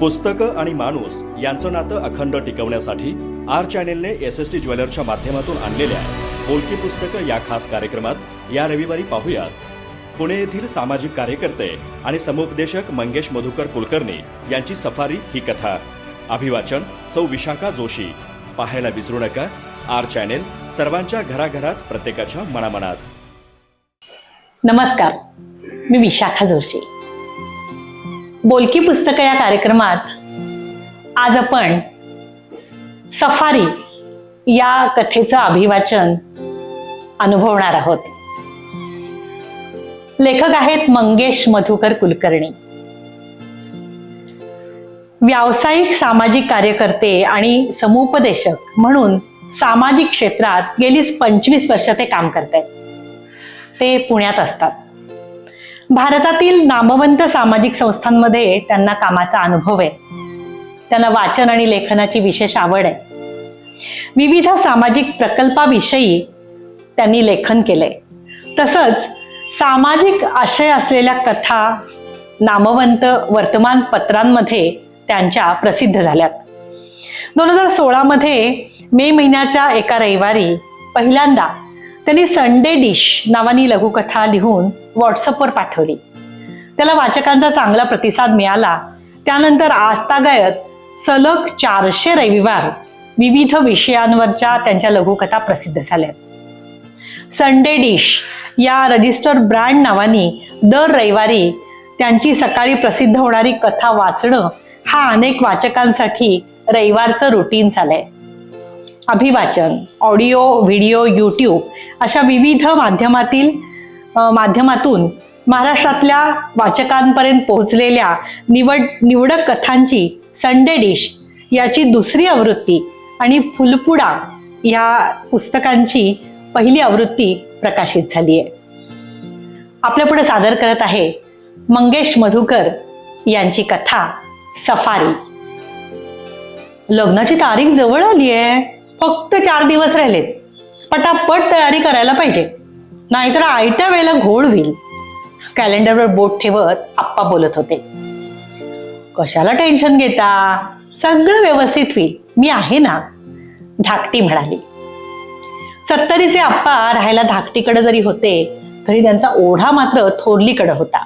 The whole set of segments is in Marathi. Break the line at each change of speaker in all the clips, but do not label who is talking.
पुस्तकं आणि माणूस यांचं नातं अखंड टिकवण्यासाठी आर चॅनेलने एस एस टी ज्वेलरच्या माध्यमातून आणलेल्या बोलकी पुस्तकं या खास कार्यक्रमात या रविवारी पाहूयात. पुणे येथील सामाजिक कार्यकर्ते आणि समुपदेशक मंगेश मधुकर कुलकर्णी यांची सफारी ही कथा. अभिवाचन सौ विशाखा जोशी. पाहायला विसरू नका. आर चॅनेल सर्वांच्या घराघरात प्रत्येकाच्या मनामनात.
नमस्कार. मी विशाखा जोशी. बोलकी पुस्तक या कार्यक्रमात आज आपण सफारी या कथेचं अभिवाचन अनुभवणार आहोत. लेखक आहेत मंगेश मधुकर कुलकर्णी. व्यावसायिक सामाजिक कार्यकर्ते आणि समुपदेशक म्हणून सामाजिक क्षेत्रात गेलीच पंचवीस वर्ष ते काम करत आहेत ते पुण्यात असतात. भारतातील नामवंत सामाजिक संस्थांमध्ये त्यांना कामाचा अनुभव आहे. त्यांना वाचन आणि लेखनाची विशेष आवड आहे. विविध सामाजिक प्रकल्पाविषयी त्यांनी लेखन केलंय. तसंच सामाजिक आशय असलेल्या कथा नामवंत वर्तमानपत्रांमध्ये त्यांच्या प्रसिद्ध झाल्यात. दोन हजार सोळामध्ये मे महिन्याच्या एका रविवारी पहिल्यांदा त्यांनी संडे डिश नावानी लघुकथा लिहून व्हॉट्सअपवर पाठवली. त्याला वाचकांचा चांगला प्रतिसाद मिळाला. त्यानंतर आजतागायत सलग चारशे रविवार विविध विषयांवरच्या त्यांच्या लघुकथा प्रसिद्ध झाल्या संडे डिश या रजिस्टर ब्रँड नावानी दर रविवारी त्यांची सकाळी प्रसिद्ध होणारी कथा वाचणं हा अनेक वाचकांसाठी रविवारचं रुटीन झालंय. अभिवाचन ऑडिओ व्हिडिओ यूट्यूब अशा विविध माध्यमातील माध्यमातून महाराष्ट्रातल्या वाचकांपर्यंत पोहोचलेल्या निवड निवडक कथांची संडे डिश याची दुसरी आवृत्ती आणि फुलपुडा या पुस्तकांची पहिली आवृत्ती प्रकाशित झाली आहे आपल्यापुढे सादर करत आहे मंगेश मधुकर यांची कथा सफारी. लग्नाची तारीख जवळ आली आहे फक्त चार दिवस राहिलेत. पटापट तयारी करायला पाहिजे. नाहीतर आयत्या वेळेला घोळ होईल. कॅलेंडरवर बोट ठेवत आप्पा बोलत होते. कशाला टेन्शन घेता? सगळं व्यवस्थित होईल. मी आहे ना? धाकटी म्हणाली. सत्तरीचे आप्पा राहायला धाकटीकडे जरी होते तरी त्यांचा ओढा मात्र थोरलीकडे होता.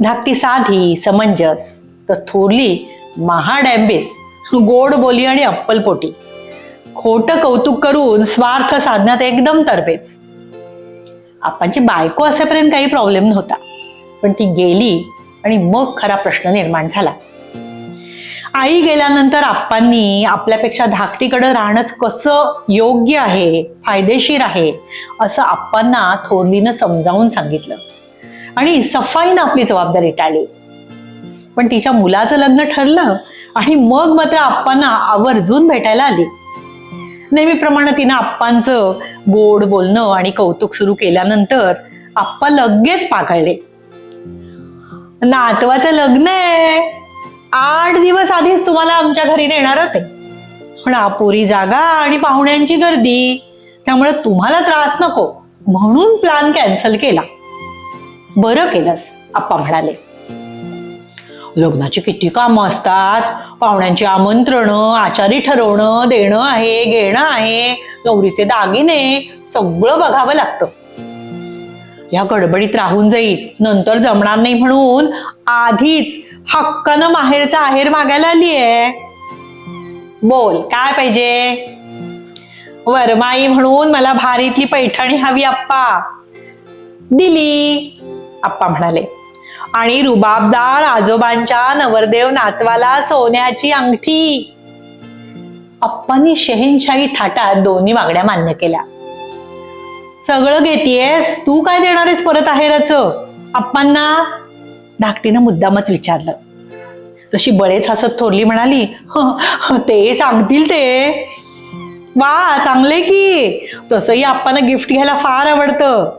धाकटी साधी समंजस तर थोरली महाडॅम्बिस गोड बोली आणि अप्पलपोटी. खोटं कौतुक करून स्वार्थ साधण्यात एकदम तरबेच आपणची बायको असेपर्यंत काही प्रॉब्लेम नव्हता. पण ती गेली आणि मग खरा प्रश्न निर्माण झाला. आई गेल्यानंतर आप्पांनी आपल्यापेक्षा धाकटीकडे राहणंच कसं योग्य आहे फायदेशीर आहे असं आप्पांना थोरलीनं समजावून सांगितलं. आणि सफाईनं आपली जबाबदारी टाळली. पण तिच्या मुलाचं लग्न ठरलं आणि मग मात्र आप्पांना आवर्जून भेटायला आली. नेहमीप्रमाणे तिनं आप्पांचं गोड बोलणं आणि कौतुक सुरू केल्यानंतर आप्पा लगेच पाकळले नातवाचं लग्न आहे. आठ दिवस आधीच तुम्हाला आमच्या घरी नेणार होते पण अपुरी जागा आणि पाहुण्यांची गर्दी त्यामुळे तुम्हाला त्रास नको म्हणून प्लॅन कॅन्सल केला. बरं केलंस आप्पा म्हणाले. लग्नाची किती कामं असतात. पाहुण्यांची आमंत्रणं आचारी ठरवणं देणं आहे घेणं आहे नवरीचे दागिने सगळं बघावं लागतं. या गडबडीत राहून जाईल. नंतर जमणार नाही म्हणून आधीच हक्कानं माहेरचा आहेर मागायला आलीये बोल काय पाहिजे? वरमाई म्हणून मला भारीतली पैठणी हवी आप्पा. दिली आप्पा म्हणाले. आणि रुबाबदार आजोबांच्या नवरदेव नातवाला सोन्याची अंगठी. अप्पांनी शहेनशाही थाटात दोन्ही मागण्या मान्य केल्या. सगळं घेतीयस तू काय देणार आहेस परत आहेरच? अप्पांना धाकटीनं मुद्दामच विचारलं. तशी बळेच हसत थोरली म्हणाली ते सांगतील ते. वा चांगले की. तसंही आप्पांना गिफ्ट घ्यायला फार आवडतं.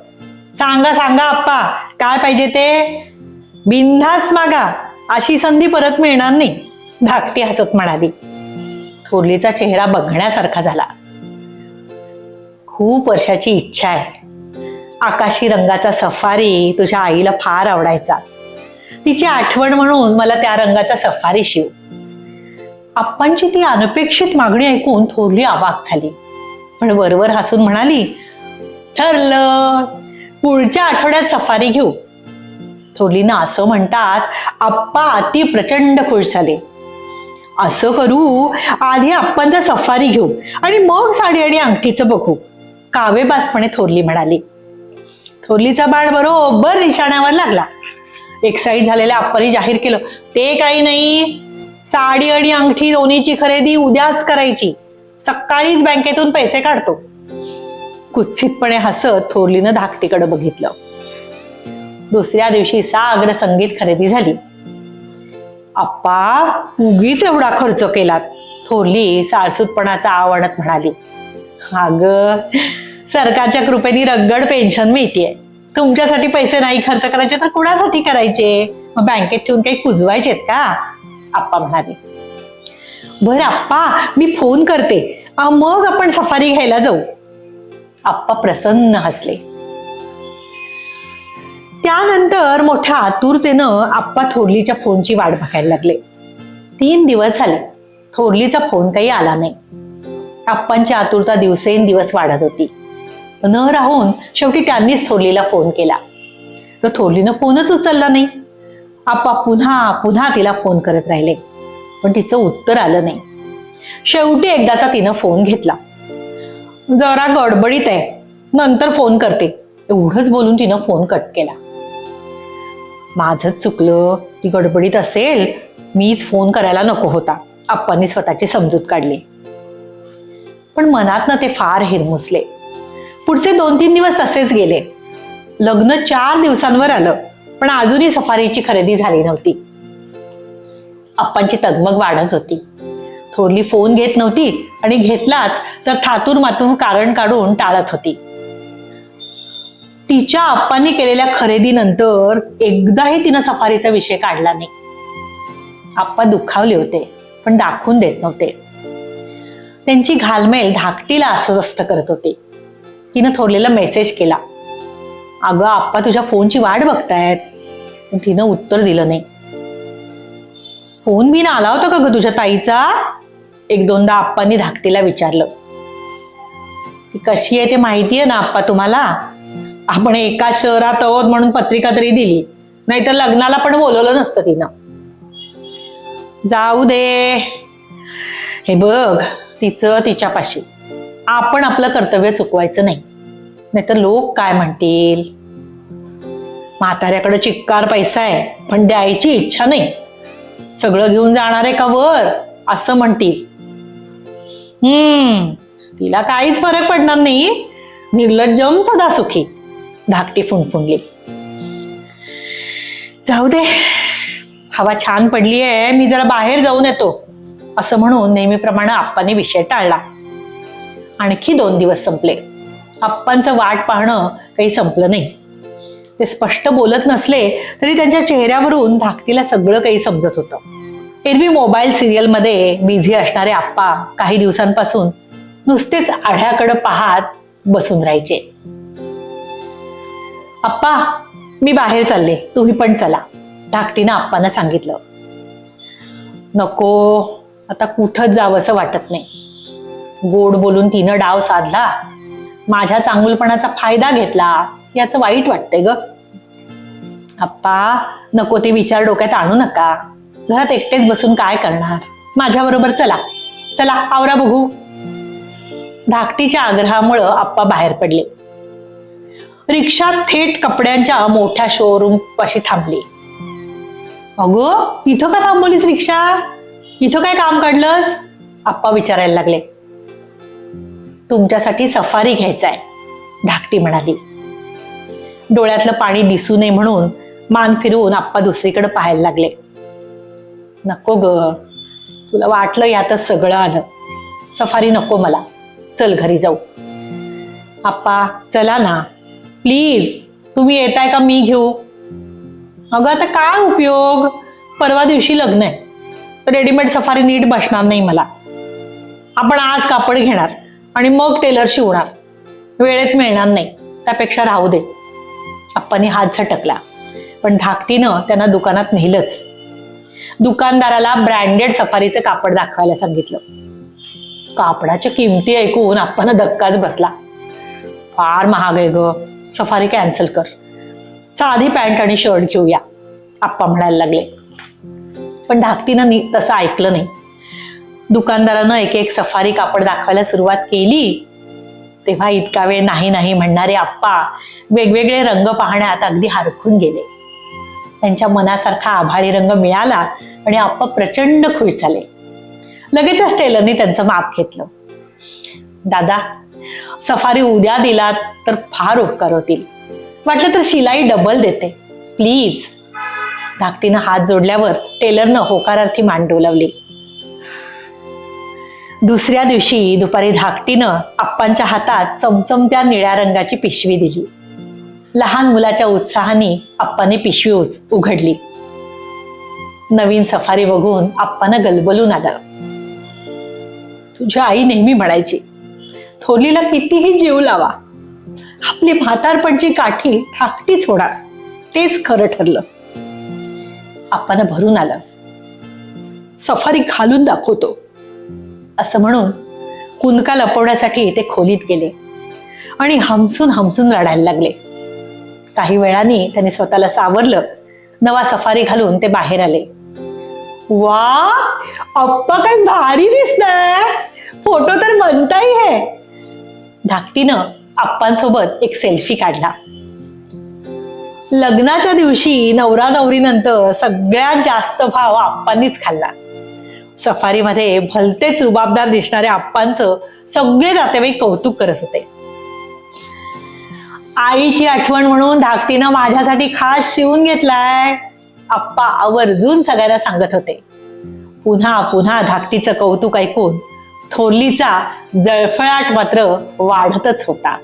सांगा सांगा आप्पा काय पाहिजे ते? बिनधास मागा अशी संधी परत मिळणार नाही धाकटी हसत म्हणाली. थोरलीचा चेहरा बघण्यासारखा झाला. खूप वर्षाची इच्छा आहे. आकाशी रंगाचा सफारी तुझ्या आईला फार आवडायचा. तिची आठवण म्हणून मला त्या रंगाचा सफारी शिव. आप्पांची ती अनपेक्षित मागणी ऐकून थोरली अवाक झाली. पण वरवर हसून म्हणाली ठरलं. पुढच्या आठवड्यात सफारी घेऊ. थोरलीनं असं म्हणताच आप्पा अति प्रचंड खुश झाले. असं करू? आधी आप्पांचा सफारी घेऊ आणि मग साडी आणि अंगठीचं बघू कावेबाजपणे थोरली म्हणाली. थोरलीचा बाळ बरोबर निशाण्यावर लागला. एक्साईट झालेल्या आप्पानी जाहीर केलं ते काही नाही. साडी आणि अंगठी दोन्हीची खरेदी उद्याच करायची. सकाळीच बँकेतून पैसे काढतो. कुत्सितपणे हसत थोरलीनं धाकटीकडे बघितलं. दुसऱ्या दिवशी साग्र संगीत खरेदी झाली. आप्पा उगीच एवढा खर्च केलात. थोरली साळसूतपणाचा आवडत म्हणाली. अग सरकारच्या कृपेने रगड पेन्शन मिळतीये. तुमच्यासाठी पैसे नाही खर्च करायचे तर कुणासाठी करायचे? मग बँकेत ठेवून काही कुजवायचेत का? आप्पा म्हणाले. बर आप्पा मी फोन करते. मग आपण सफारी घ्यायला जाऊ. आप्पा प्रसन्न हसले. त्यानंतर मोठ्या आतुरतेनं आप्पा थोरलीच्या फोनची वाट बघायला लागले. तीन दिवस झाले. थोरलीचा फोन काही आला नाही. आप्पांची आतुरता दिवसेंदिवस वाढत होती. न राहून शेवटी त्यांनीच थोरलीला फोन केला. तर थोरलीनं फोनच उचलला नाही. आप्पा पुन्हा पुन्हा तिला फोन करत राहिले. पण तिचं उत्तर आलं नाही. शेवटी एकदाचा तिनं फोन घेतला. जरा गडबडीत आहे. नंतर फोन करते. एवढंच बोलून तिनं फोन कट केला. माझंच चुकलं ती गडबडीत असेल मीच फोन करायला नको होता. आप्पांनी स्वतःची समजूत काढली. पण मनात ना ते फार हिरमुसले. पुढचे दोन तीन दिवस तसेच गेले. लग्न चार दिवसांवर आलं पण अजूनही सफारीची खरेदी झाली नव्हती. आप्पांची तगमग वाढत होती. थोरली फोन घेत नव्हती आणि घेतलाच तर थातूर मातून कारण काढून टाळत होती. तिच्या आप्पांनी केलेल्या खरेदीनंतर एकदाही तिनं सफारीचा विषय काढला नाही. आप्पा दुखावले होते पण दाखवून देत नव्हते. त्यांची घालमेल धाकटीला अस्वस्थ करत होती. तिनं थोरलेला मेसेज केला अगं आप्पा तुझ्या फोनची वाट बघतायत. तिनं उत्तर दिलं नाही. फोन बिन आला होता का ग तुझ्या ताईचा? एक दोनदा आप्पांनी धाकटीला विचारलं. ती कशी आहे ते माहिती आहे ना आप्पा तुम्हाला? आपण एका शहरात आहोत म्हणून पत्रिका तरी दिली. नाहीतर लग्नाला पण बोलवलं नसतं तिनं. जाऊ दे. हे बघ तिचं तिच्यापाशी. आपण आपलं कर्तव्य चुकवायचं नाही. नाहीतर लोक काय म्हणतील? म्हाताऱ्याकडे चिक्कार पैसा आहे पण द्यायची इच्छा नाही. सगळं घेऊन जाणार आहे का वर? असं म्हणतील. हम्म तिला काहीच फरक पडणार नाही. निर्लज्जम सदा सुखी धाकटी फुणफुणली. जाऊ दे हवा छान पडली आहे मी जरा बाहेर जाऊन येतो. असं म्हणून नेहमीप्रमाणे आप्पाने विषय टाळला. आणखी दोन दिवस संपले. आप्पांचं वाट पाहणं काही संपलं नाही. ते स्पष्ट बोलत नसले तरी त्यांच्या चेहऱ्यावरून धाकटीला सगळं काही समजत होतं. एरवी मोबाईल सिरियलमध्ये बिझी असणारे आप्पा काही दिवसांपासून नुसतेच आढ्याकडं पाहत बसून राहायचे. आप्पा मी बाहेर चालले. तुम्ही पण चला. धाकटीनं आप्पांना सांगितलं. नको आता कुठंच जावंसं वाटत नाही. गोड बोलून तिनं डाव साधला. माझ्या चांगुलपणाचा फायदा घेतला. याचं वाईट वाटतंय ग. आप्पा नको ते विचार डोक्यात आणू नका. घरात एकटेच बसून काय करणार? माझ्याबरोबर चला. चला आवरा बघू. धाकटीच्या आग्रहामुळं आप्पा बाहेर पडले. रिक्षा थेट कपड्यांच्या मोठ्या शोरूम पाशी थांबली. अगं इथं का थांबवलीस रिक्षा? इथं काय काम काढलंस? आप्पा विचारायला लागले. तुमच्यासाठी सफारी घ्यायचा आहे धाकटी म्हणाली. डोळ्यातलं पाणी दिसू नये म्हणून मान फिरवून आप्पा दुसरीकडे पाहायला लागले. नको ग तुला वाटलं यातच सगळं आलं. सफारी नको मला चल घरी जाऊ. आप्पा चला ना. प्लीज तुम्ही येताय का मी घेऊ? अगं आता काय उपयोग? परवा दिवशी लग्न आहे. रेडीमेड सफारी नीट बसणार नाही मला. आपण आज कापड घेणार आणि मग टेलर शिवणार. वेळेत मिळणार नाही. त्यापेक्षा राहू दे. आप्पांनी हात झटकला. पण धाकटीनं त्यांना दुकानात नेलंच. दुकानदाराला ब्रँडेड सफारीचं कापड दाखवायला सांगितलं. कापडाच्या किमती ऐकून आपण धक्काच बसला. फार महाग आहे ग. सफारी कॅन्सल कर. साधी पॅन्ट आणि शर्ट घेऊया. आप्पा म्हणायला लागले. पण धाकटीनं नी तसं ऐकलं नाही. दुकानदारानं एक एक सफारी कापड दाखवायला सुरुवात केली. तेव्हा इतका वेळ नाही नाही म्हणणारे आप्पा वेगवेगळे रंग पाहण्यात अगदी हरखून गेले. त्यांच्या मनासारखा आभाळी रंग मिळाला आणि आप्पा प्रचंड खुश झाले. लगेचच टेलरने त्यांचं माप घेतलं. दादा सफारी उद्या दिलात तर फार उपकार होतील. वाटलं तर शिलाई डबल देते. प्लीज धाकटीनं हात जोडल्यावर टेलरनं होकारार्थी मान डोलावली. दुसऱ्या दिवशी दुपारी धाकटीनं आप्पांच्या हातात चमचमत्या निळ्या रंगाची पिशवी दिली. लहान मुलाच्या उत्साहाने आप्पाने पिशवी उच- उघडली. नवीन सफारी बघून आप्पानं गलबलून आलं. तुझी आई नेहमी म्हणायची थोरलीला कितीही जीव लावा आपली म्हातारपणची काठी थाकटीच होणार तेच खरं ठरलं. आपण भरून आलं. सफारी घालून दाखवतो. असं म्हणून कुणका लपवण्यासाठी ते खोलीत गेले आणि हमसून हमसून रडायला लागले. काही वेळाने त्याने स्वतःला सावरलं नवा सफारी घालून ते बाहेर आले. वा अप्पा काय भारी दिसत फोटो तर बनताही आहे. धाकटीनं आप्पांसोबत एक सेल्फी काढला. लग्नाच्या दिवशी नवरा नवरीनंतर सगळ्यात जास्त भाव आप्पांनीच खाल्ला. सफारीमध्ये भलतेच रुबाबदार दिसणाऱ्या आप्पांचं सगळे नातेवाईक कौतुक करत होते. आईची आठवण म्हणून धाकटीनं माझ्यासाठी खास शिवून घेतलाय आप्पा आवर्जून सगळ्यांना सांगत होते. पुन्हा पुन्हा धाकटीचं कौतुक ऐकून थोरलीचा जळफळाट मात्र वाढतच होता.